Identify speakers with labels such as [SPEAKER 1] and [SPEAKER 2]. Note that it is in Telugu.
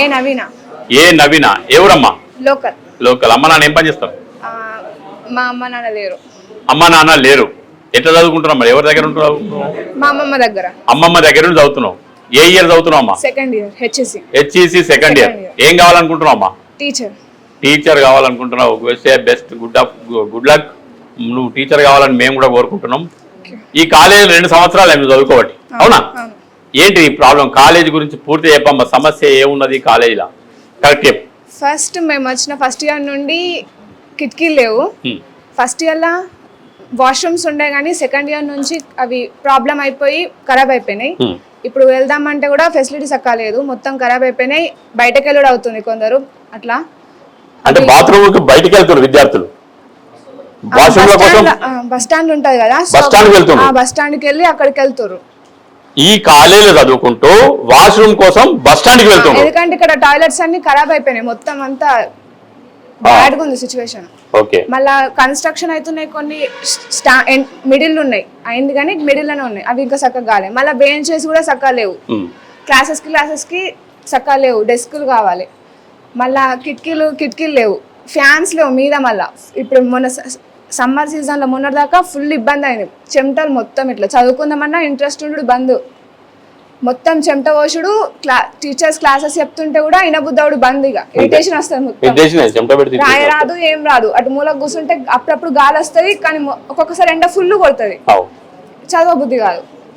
[SPEAKER 1] ఏ నవీన?
[SPEAKER 2] ఏ నవీన? ఎవరమ్మా?
[SPEAKER 1] లోకల్.
[SPEAKER 2] లోకల్. అమ్మ నాన్న ఏం పని చేస్తారు?
[SPEAKER 1] మా అమ్మ నాన్న లేరు.
[SPEAKER 2] అమ్మ నాన్న లేరు. ఎట్లా చదువుకుంటున్నావు మరి? ఎవరి దగ్గర ఉంటున్నావు?
[SPEAKER 1] మా అమ్మమ్మ దగ్గర.
[SPEAKER 2] అమ్మమ్మ దగ్గర నుండి చదువుతున్నావు. ఏ ఇయర్ చదువుతున్నావు అమ్మా?
[SPEAKER 1] Second year HSC
[SPEAKER 2] HEC second year. ఏం కావాలనుకుంటున్నావు అమ్మా?
[SPEAKER 1] Teacher
[SPEAKER 2] teacher కావాలనుకుంటున్నావు. Best good of good luck నువ్వు టీచర్ కావాలని మేము కూడా కోరుకుంటున్నాం. ఈ కాలేజీ రెండు సంవత్సరాలు చదువుకోబట్టి. అవునా?
[SPEAKER 1] అవును.
[SPEAKER 2] ఏంటి ఈ ప్రాబ్లం? కాలేజీ గురించి పూర్తి చెప్పమ్మా. సమస్య ఏమున్నది కాలేజీలో? కరెక్ట్ చెప్పు.
[SPEAKER 1] ఫస్ట్ మేము వచ్చిన ఫస్ట్ ఇయర్ నుండి కిటికీలు లేవు. ఫస్ట్ ఇయర్లో వాష్రూమ్స్ ఉండే కానీ సెకండ్ ఇయర్ నుంచి అవి ప్రాబ్లం అయిపోయి ఖరాబ్ అయిపోయినాయి. ఇప్పుడు వెళ్దామంటే కూడా ఫెసిలిటీస్ అక్కలేదు మొత్తం ఖరాబ్ అయిపోయినాయి. బయటకు వెళ్ళడం అవుతుంది కొందరు. అట్లా.
[SPEAKER 2] అంటే బాత్రూమ్కి బయటికి వెళ్తున్నారు విద్యార్థులు?
[SPEAKER 1] బస్ స్టాండ్ ఉంటది కదా.
[SPEAKER 2] బస్
[SPEAKER 1] బస్ స్టాండ్కి వెళ్ళి అక్కడికి వెళ్తారు
[SPEAKER 2] ఈ కాలేజీలో చదువుకుంటూ వాష్రూమ్ కోసం బస్ స్టాండ్కి వెళ్తున్నారు
[SPEAKER 1] ఎందుకంటే ఇక్కడ టాయిలెట్స్ అన్ని ఖరాబ్ అయిపోయినాయి. మొత్తం అంతా బ్యాడ్గా ఉంది సిచ్యువేషన్
[SPEAKER 2] ఓకే.
[SPEAKER 1] మళ్ళా కన్స్ట్రక్షన్ అవుతున్నాయి కొన్ని మిడిల్ ఉన్నాయి. అయింది కానీ మిడిల్లోనే ఉన్నాయి. అవి ఇంకా చక్కగా కాలే. మళ్ళీ బెంచెస్ కూడా చక్కగా లేవు.
[SPEAKER 2] హ్మ్.
[SPEAKER 1] క్లాసెస్కి క్లాసెస్కి చక్కగా లేవు. డెస్కులు కావాలి. మళ్ళా కిటికీలు కిటికీలు లేవు. ఫ్యాన్స్ లేవు మీద మళ్ళా. ఇప్పుడు మొన్న సమ్మర్ సీజన్లో మొన్నటిదాకా ఫుల్ ఇబ్బంది అయింది. చెమటలు మొత్తం ఇట్లా చదువుకుందామన్నా ఇంట్రెస్ట్ ఉండు బంద్. మొత్తం చెమట పోసుడు క్లా టీచర్స్ క్లాసెస్ చెప్తుంటే కూడా ఇనబుద్దవుడు బంద్ ఇక ఇరిటేషన్ వస్తుంది రాయ రాదు ఏం రాదు. అటు మూల కూర్చుంటే అప్పుడప్పుడు గాలి వస్తుంది కానీ ఒక్కొక్కసారి ఎండ ఫుల్ కొడుతుంది.
[SPEAKER 2] అవు.
[SPEAKER 1] చదవ బుద్ధి కాదు.